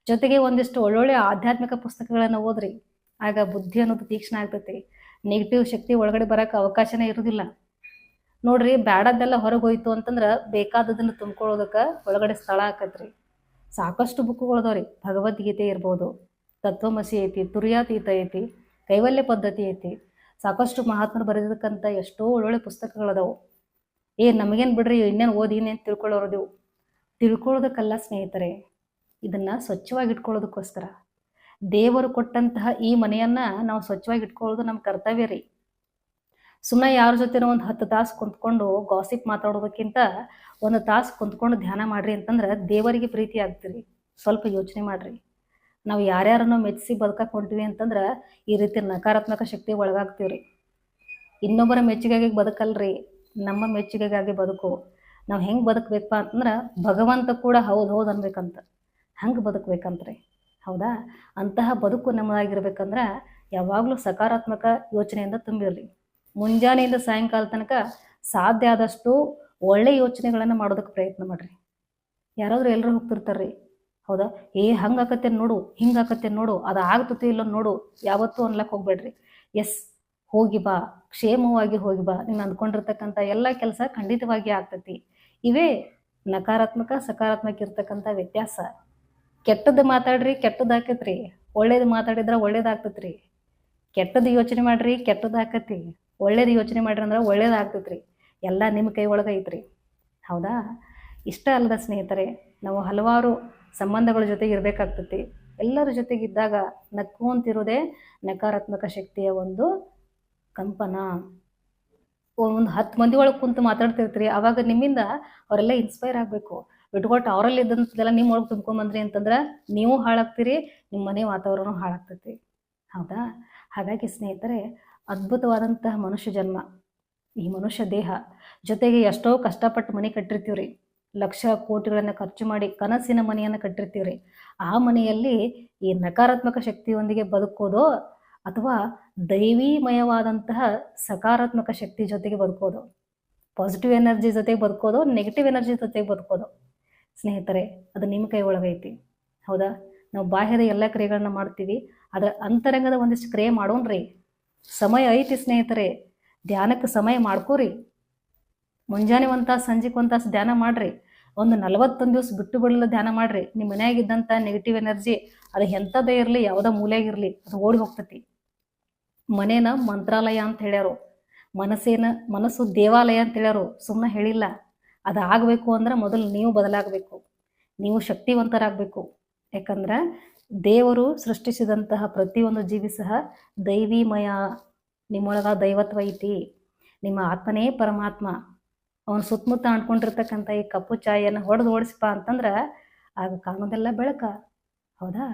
ಜೊತೆಗೆ ಒಂದಿಷ್ಟು ಒಳ್ಳೊಳ್ಳೆ ಆಧ್ಯಾತ್ಮಿಕ ಪುಸ್ತಕಗಳನ್ನು ಓದ್ರಿ. ಆಗ ಬುದ್ಧಿ ಅನ್ನೋದು ತೀಕ್ಷ್ಣ ಆಗ್ತೈತಿ. ನೆಗೆಟಿವ್ ಶಕ್ತಿ ಒಳಗಡೆ ಬರೋಕೆ ಅವಕಾಶನೇ ಇರೋದಿಲ್ಲ. ನೋಡ್ರಿ ಹೊರಗೆ ಹೋಯ್ತು ಅಂತಂದ್ರೆ ಬೇಕಾದದನ್ನು ತುಂಬ್ಕೊಳ್ಳೋದಕ್ಕೆ ಒಳಗಡೆ ಸ್ಥಳ ಆಕತ್ರಿ. ಸಾಕಷ್ಟು ಬುಕ್ಗಳದವ್ರಿ ಭಗವದ್ಗೀತೆ ಇರ್ಬೋದು. ತತ್ವಮಸಿ ಐತಿ, ತುರ್ಯಾತೀತ ಐತಿ, ಕೈವಲ್ಯ ಪದ್ಧತಿ ಐತಿ. ಸಾಕಷ್ಟು ಮಹಾತ್ಮರು ಬರೆದಿದ್ದಕ್ಕಂಥ ಎಷ್ಟೋ ಒಳ್ಳೊಳ್ಳೆ ಪುಸ್ತಕಗಳದಾವು. ಏ, ನಮಗೇನು ಬಿಡ್ರಿ ಇನ್ನೇನು ಓದಿ, ಇನ್ನೇನು ತಿಳ್ಕೊಳ್ಳೋರು ತಿಳ್ಕೊಳ್ಳೋದಕ್ಕಲ್ಲ ಸ್ನೇಹಿತರೆ, ಇದನ್ನು ಸ್ವಚ್ಛವಾಗಿ ಇಟ್ಕೊಳ್ಳೋದಕ್ಕೋಸ್ಕರ ದೇವರು ಕೊಟ್ಟಂತಹ ಈ ಮನೆಯನ್ನು ನಾವು ಸ್ವಚ್ಛವಾಗಿ ಇಟ್ಕೊಳ್ಳೋದು ನಮ್ಮ ಕರ್ತವ್ಯ ರೀ. ಸುಮ್ಮನೆ ಯಾರ ಜೊತೆನೋ ಒಂದು ಹತ್ತು ತಾಸು ಕುಂತ್ಕೊಂಡು ಗಾಸಿಪ್ ಮಾತಾಡೋದಕ್ಕಿಂತ ಒಂದು ತಾಸು ಕುಂತ್ಕೊಂಡು ಧ್ಯಾನ ಮಾಡ್ರಿ ಅಂತಂದ್ರೆ ದೇವರಿಗೆ ಪ್ರೀತಿ ಆಗ್ತೀರಿ ಸ್ವಲ್ಪ ಯೋಚನೆ ಮಾಡ್ರಿ. ನಾವು ಯಾರ್ಯಾರನ್ನು ಮೆಚ್ಚಿಸಿ ಬದುಕಕ್ಕೆ ಹೊಂಟಿವಿ ಅಂತಂದ್ರೆ ಈ ರೀತಿ ನಕಾರಾತ್ಮಕ ಶಕ್ತಿ ಒಳಗಾಗ್ತೀವಿ ರೀ ಇನ್ನೊಬ್ಬರ ಮೆಚ್ಚುಗೆಗೆ ಬದುಕಲ್ರಿ, ನಮ್ಮ ಮೆಚ್ಚುಗೆಗಾಗಿ ಬದುಕು. ನಾವು ಹೆಂಗೆ ಬದುಕಬೇಕಪ್ಪ ಅಂತಂದ್ರೆ ಭಗವಂತ ಕೂಡ ಹೌದು ಹೌದು ಅನ್ಬೇಕಂತ. ಹಂಗೆ ಬದುಕಬೇಕಂತ್ರಿ. ಹೌದಾ? ಅಂತಹ ಬದುಕು ನಮ್ಮದಾಗಿರ್ಬೇಕಂದ್ರೆ ಯಾವಾಗಲೂ ಸಕಾರಾತ್ಮಕ ಯೋಚನೆಯಿಂದ ತುಂಬಿರಲಿ ಮುಂಜಾನೆಯಿಂದ ಸಾಯಂಕಾಲ ತನಕ ಸಾಧ್ಯ ಆದಷ್ಟು ಒಳ್ಳೆ ಯೋಚನೆಗಳನ್ನು ಮಾಡೋದಕ್ಕೆ ಪ್ರಯತ್ನ ಮಾಡಿರಿ. ಯಾರಾದರೂ ಎಲ್ಲರೂ ಹೋಗ್ತಿರ್ತಾರ್ರಿ. ಹೌದಾ? ಏ ಹಂಗೆ ಆಕತ್ತೆ ನೋಡು ಹಿಂಗೆ ಆಕತ್ತೆ ನೋಡು, ಅದು ಆಗ್ತತಿ ಇಲ್ಲ ನೋಡು, ಯಾವತ್ತೂ ಅನ್ಲಕ್ಕೆ ಹೋಗ್ಬೇಡ್ರಿ. ಎಸ್, ಹೋಗಿ ಬಾ, ಕ್ಷೇಮವಾಗಿ ಹೋಗಿ ಬಾ, ನೀನು ಅಂದ್ಕೊಂಡಿರ್ತಕ್ಕಂಥ ಎಲ್ಲ ಕೆಲಸ ಖಂಡಿತವಾಗಿ ಆಗ್ತತಿ. ಇವೇ ನಕಾರಾತ್ಮಕ, ಸಕಾರಾತ್ಮಕ ಇರ್ತಕ್ಕಂಥ ವ್ಯತ್ಯಾಸ. ಕೆಟ್ಟದ್ದು ಮಾತಾಡ್ರಿ, ಕೆಟ್ಟದ್ದು ಆಕತ್ರಿ. ಒಳ್ಳೇದು ಮಾತಾಡಿದ್ರೆ ಒಳ್ಳೇದಾಗ್ತತ್ರಿ ಕೆಟ್ಟದ್ದು ಯೋಚನೆ ಮಾಡ್ರಿ, ಕೆಟ್ಟದ್ದು ಆಕತಿ ಒಳ್ಳೇದು ಯೋಚನೆ ಮಾಡ್ರಿ ಅಂದ್ರೆ ಒಳ್ಳೇದಾಗ್ತತ್ರಿ ಎಲ್ಲ ನಿಮ್ಮ ಕೈ ಒಳಗೆ ಐತ್ರಿ. ಹೌದಾ? ಇಷ್ಟ ಅಲ್ಲದ ಸ್ನೇಹಿತರೆ, ನಾವು ಹಲವಾರು ಸಂಬಂಧಗಳ ಜೊತೆಗೆ ಇರಬೇಕಾಗ್ತತಿ. ಎಲ್ಲರ ಜೊತೆಗಿದ್ದಾಗ ನಕ್ಕೊಂತಿರೋದೇ ನಕಾರಾತ್ಮಕ ಶಕ್ತಿಯ ಒಂದು ಕಂಪನ. ಒಂದು ಹತ್ತು ಮಂದಿ ಒಳಗೆ ಕುಂತು ಮಾತಾಡ್ತಿರ್ತೀರಿ, ಅವಾಗ ನಿಮ್ಮಿಂದ ಅವರೆಲ್ಲ ಇನ್ಸ್ಪೈರ್ ಆಗಬೇಕು. ಬಿಟ್ಕೊಟ್ಟು ಅವರಲ್ಲಿ ಇದ್ದಂಥದ್ದೆಲ್ಲ ನಿಮ್ಮ ಒಳಗೆ ತುಂಬ್ಕೊಂಬಂದ್ರಿ ಅಂತಂದ್ರೆ ನೀವು ಹಾಳಾಗ್ತೀರಿ ನಿಮ್ಮ ಮನೆ ವಾತಾವರಣ ಹಾಳಾಗ್ತೈತಿ. ಹೌದಾ? ಹಾಗಾಗಿ ಸ್ನೇಹಿತರೆ, ಅದ್ಭುತವಾದಂತಹ ಮನುಷ್ಯ ಜನ್ಮ. ಈ ಮನುಷ್ಯ ದೇಹ. ಜೊತೆಗೆ ಎಷ್ಟೋ ಕಷ್ಟಪಟ್ಟು ಮನೆ ಕಟ್ಟಿರ್ತೀವ್ರಿ. ಲಕ್ಷ ಕೋಟಿಗಳನ್ನು ಖರ್ಚು ಮಾಡಿ ಕನಸಿನ ಮನೆಯನ್ನು ಕಟ್ಟಿರ್ತೀವ್ರಿ. ಆ ಮನೆಯಲ್ಲಿ ಈ ನಕಾರಾತ್ಮಕ ಶಕ್ತಿಯೊಂದಿಗೆ ಬದುಕೋದೋ ಅಥವಾ ದೈವೀಮಯವಾದಂತಹ ಸಕಾರಾತ್ಮಕ ಶಕ್ತಿ ಜೊತೆಗೆ ಬದುಕೋದು ಪಾಸಿಟಿವ್ ಎನರ್ಜಿ ಜೊತೆಗೆ ಬದುಕೋದು ನೆಗೆಟಿವ್ ಎನರ್ಜಿ ಜೊತೆಗೆ ಬದುಕೋದು ಸ್ನೇಹಿತರೆ, ಅದು ನಿಮ್ಮ ಕೈ ಒಳಗೈತಿ ಹೌದಾ? ನಾವು ಬಾಹ್ಯದ ಎಲ್ಲ ಕ್ರಿಯೆಗಳನ್ನ ಮಾಡ್ತೀವಿ ಅದರ ಅಂತರಂಗದ ಒಂದಿಷ್ಟು ಕ್ರಿಯೆ ಮಾಡೋಣ್ರಿ. ಸಮಯ ಐತಿ ಸ್ನೇಹಿತರೆ, ಧ್ಯಾನಕ್ಕೆ ಸಮಯ ಮಾಡ್ಕೋರಿ. ಮುಂಜಾನೆ ಒಂದು ತಾಸು ಸಂಜೆಗೆ ಒಂದು ತಾಸು ಧ್ಯಾನ ಮಾಡ್ರಿ. ಒಂದು ನಲವತ್ತೊಂದು ದಿವಸ ಬಿಟ್ಟು ಬಿಡಲು ಧ್ಯಾನ ಮಾಡ್ರಿ. ನಿಮ್ಮ ಮನೆಯಾಗಿದ್ದಂಥ ನೆಗೆಟಿವ್ ಎನರ್ಜಿ ಅದು ಎಂಥದ್ದೇ ಇರಲಿ, ಯಾವುದೋ ಮೂಲೆಯಾಗಿರಲಿ ಅದು ಓಡಿ ಹೋಗ್ತತಿ. ಮನೇನ ಮಂತ್ರಾಲಯ ಅಂತ ಹೇಳ್ಯಾರು. ಮನಸ್ಸೇನ, ಮನಸ್ಸು ದೇವಾಲಯ ಅಂತ ಹೇಳ್ಯಾರು. ಸುಮ್ಮನೆ ಹೇಳಿಲ್ಲ. ಅದು ಆಗಬೇಕು ಅಂದ್ರೆ ಮೊದಲು ನೀವು ಬದಲಾಗಬೇಕು. ನೀವು ಶಕ್ತಿವಂತರಾಗಬೇಕು. ಯಾಕಂದ್ರೆ ದೇವರು ಸೃಷ್ಟಿಸಿದಂತಹ ಪ್ರತಿಯೊಂದು ಜೀವಿ ಸಹ ದೈವಿಮಯ. ನಿಮ್ಮೊಳಗ ದೈವತ್ವ ಐತಿ. ನಿಮ್ಮ ಆತ್ಮನೇ ಪರಮಾತ್ಮ. ಅವನ ಸುತ್ತಮುತ್ತ ಅಂಟ್ಕೊಂಡಿರ್ತಕ್ಕಂಥ ಈ ಕಪ್ಪು ಚಾಯನ್ನು ಹೊಡೆದು ಓಡಿಸಪ್ಪ ಅಂತಂದ್ರೆ ಆಗ ಕಾಣೋದೆಲ್ಲ ಬೆಳಕ. ಹೌದಾ?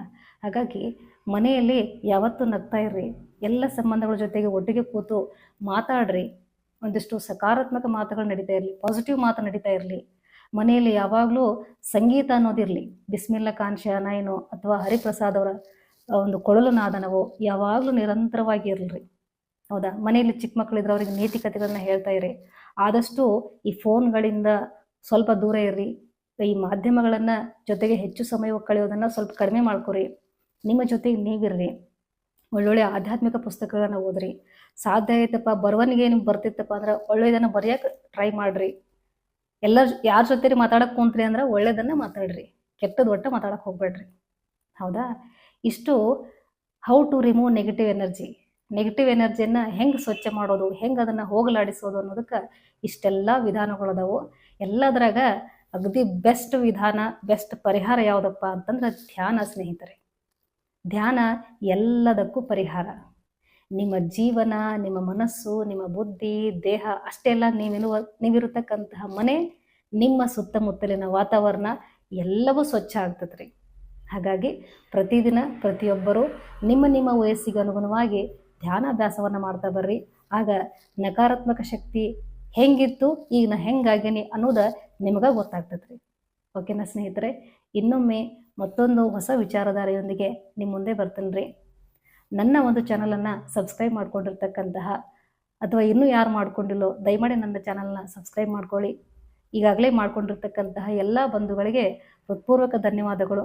ಹಾಗಾಗಿ ಮನೆಯಲ್ಲಿ ಯಾವತ್ತೂ ನಗ್ತಾ ಇರ್ರಿ. ಎಲ್ಲ ಸಂಬಂಧಗಳ ಜೊತೆಗೆ ಒಟ್ಟಿಗೆ ಕೂತು ಮಾತಾಡ್ರಿ. ಒಂದಿಷ್ಟು ಸಕಾರಾತ್ಮಕ ಮಾತುಗಳು ನಡೀತಾ ಇರಲಿ ಪಾಸಿಟಿವ್ ಮಾತು ನಡೀತಾ ಇರಲಿ. ಮನೆಯಲ್ಲಿ ಯಾವಾಗಲೂ ಸಂಗೀತ ಅನ್ನೋದಿರಲಿ ಬಿಸ್ಮಿಲ್ಲ ಖಾನ್ ಶಹನಾಯಿನೋ ಅಥವಾ ಹರಿಪ್ರಸಾದ್ ಅವರ ಒಂದು ಕೊಳಲು ನಾದನವೋ ಯಾವಾಗಲೂ ನಿರಂತರವಾಗಿ ಇರಲಿ ಹೌದಾ? ಮನೆಯಲ್ಲಿ ಚಿಕ್ಕ ಮಕ್ಕಳಿದ್ರೆ ಅವ್ರಿಗೆ ನೀತಿ ಕಥೆಗಳನ್ನ ಹೇಳ್ತಾ ಇರಿ. ಆದಷ್ಟು ಈ ಫೋನ್ಗಳಿಂದ ಸ್ವಲ್ಪ ದೂರ ಇರ್ರಿ. ಈ ಮಾಧ್ಯಮಗಳನ್ನು ಜೊತೆಗೆ ಹೆಚ್ಚು ಸಮಯ ಕಳೆಯೋದನ್ನು ಸ್ವಲ್ಪ ಕಡಿಮೆ ಮಾಡ್ಕೊರಿ. ನಿಮ್ಮ ಜೊತೆಗೆ ನೀವಿರ್ರಿ. ಒಳ್ಳೊಳ್ಳೆ ಆಧ್ಯಾತ್ಮಿಕ ಪುಸ್ತಕಗಳನ್ನ ಓದ್ರಿ. ಸಾಧ್ಯ ಐತಪ್ಪ ಬರವಣಿಗೆ ನಿಮ್ಗೆ ಬರ್ತಿತ್ತಪ್ಪ ಅಂದ್ರೆ ಒಳ್ಳೆಯದನ್ನು ಬರೆಯೋಕೆ ಟ್ರೈ ಮಾಡಿರಿ. ಎಲ್ಲ ಯಾರ ಜೊತೆ ಮಾತಾಡಕ್ಕೆ ಕುಂತ್ರಿ ಅಂದ್ರೆ ಒಳ್ಳೆಯದನ್ನ ಮಾತಾಡ್ರಿ. ಕೆಟ್ಟದ ಒಟ್ಟ ಮಾತಾಡಕ್ಕೆ ಹೋಗ್ಬೇಡ್ರಿ ಹೌದಾ? ಇಷ್ಟು how to remove negative energy negative ಎನರ್ಜಿಯನ್ನು ಹೆಂಗೆ ಸ್ವಚ್ಛ ಮಾಡೋದು, ಹೆಂಗೆ ಅದನ್ನು ಹೋಗಲಾಡಿಸೋದು ಅನ್ನೋದಕ್ಕೆ ಇಷ್ಟೆಲ್ಲ ವಿಧಾನಗಳದಾವು ಎಲ್ಲದ್ರಾಗ ಅಗದಿ ಬೆಸ್ಟ್ ವಿಧಾನ ಬೆಸ್ಟ್ ಪರಿಹಾರ ಯಾವುದಪ್ಪ ಅಂತಂದ್ರೆ ಧ್ಯಾನ ಸ್ನೇಹಿತರೆ. ಧ್ಯಾನ ಎಲ್ಲದಕ್ಕೂ ಪರಿಹಾರ. ನಿಮ್ಮ ಜೀವನ, ನಿಮ್ಮ ಮನಸ್ಸು, ನಿಮ್ಮ ಬುದ್ಧಿ, ದೇಹ ಅಷ್ಟೆಲ್ಲ ನೀವಿರುವ, ನೀವಿರತಕ್ಕಂತಹ ಮನೆ, ನಿಮ್ಮ ಸುತ್ತಮುತ್ತಲಿನ ವಾತಾವರಣ ಎಲ್ಲವೂ ಸ್ವಚ್ಛ ಆಗ್ತದೆ ರೀ ಹಾಗಾಗಿ ಪ್ರತಿದಿನ ಪ್ರತಿಯೊಬ್ಬರು ನಿಮ್ಮ ನಿಮ್ಮ ವಯಸ್ಸಿಗೆ ಅನುಗುಣವಾಗಿ ಧ್ಯಾನಾಭ್ಯಾಸವನ್ನು ಮಾಡ್ತಾ ಬರ್ರಿ. ಆಗ ನಕಾರಾತ್ಮಕ ಶಕ್ತಿ ಹೆಂಗಿತ್ತು, ಈಗ ನಾ ಹೆಂಗಾಗೇನಿ ಅನ್ನೋದು ನಿಮಗೆ ಗೊತ್ತಾಗ್ತದೆ ರೀ ಓಕೆನಾ ಸ್ನೇಹಿತರೆ, ಇನ್ನೊಮ್ಮೆ ಮತ್ತೊಂದು ಹೊಸ ವಿಚಾರಧಾರೆಯೊಂದಿಗೆ ನಿಮ್ಮ ಮುಂದೆ ಬರ್ತೀನಿ ರೀ ನನ್ನ ಒಂದು ಚಾನಲನ್ನು ಸಬ್ಸ್ಕ್ರೈಬ್ ಮಾಡ್ಕೊಂಡಿರ್ತಕ್ಕಂತಹ ಅಥವಾ ಇನ್ನೂ ಯಾರು ಮಾಡ್ಕೊಂಡಿಲ್ಲೋ, ದಯಮಾಡಿ ನನ್ನ ಚಾನಲ್ನ ಸಬ್ಸ್ಕ್ರೈಬ್ ಮಾಡ್ಕೊಳ್ಳಿ. ಈಗಾಗಲೇ ಮಾಡ್ಕೊಂಡಿರ್ತಕ್ಕಂತಹ ಎಲ್ಲ ಬಂಧುಗಳಿಗೆ ಹೃತ್ಪೂರ್ವಕ ಧನ್ಯವಾದಗಳು.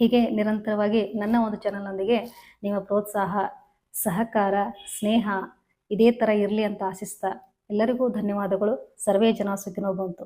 ಹೀಗೆ ನಿರಂತರವಾಗಿ ನನ್ನ ಒಂದು ಚಾನಲ್ನೊಂದಿಗೆ ನಿಮ್ಮ ಪ್ರೋತ್ಸಾಹ ಸಹಕಾರ ಸ್ನೇಹ ಇದೇ ಥರ ಇರಲಿ ಅಂತ ಆಶಿಸ್ತಾ ಎಲ್ಲರಿಗೂ ಧನ್ಯವಾದಗಳು. ಸರ್ವೇ ಜನ ಸುಖಿನೋ ಬಂತು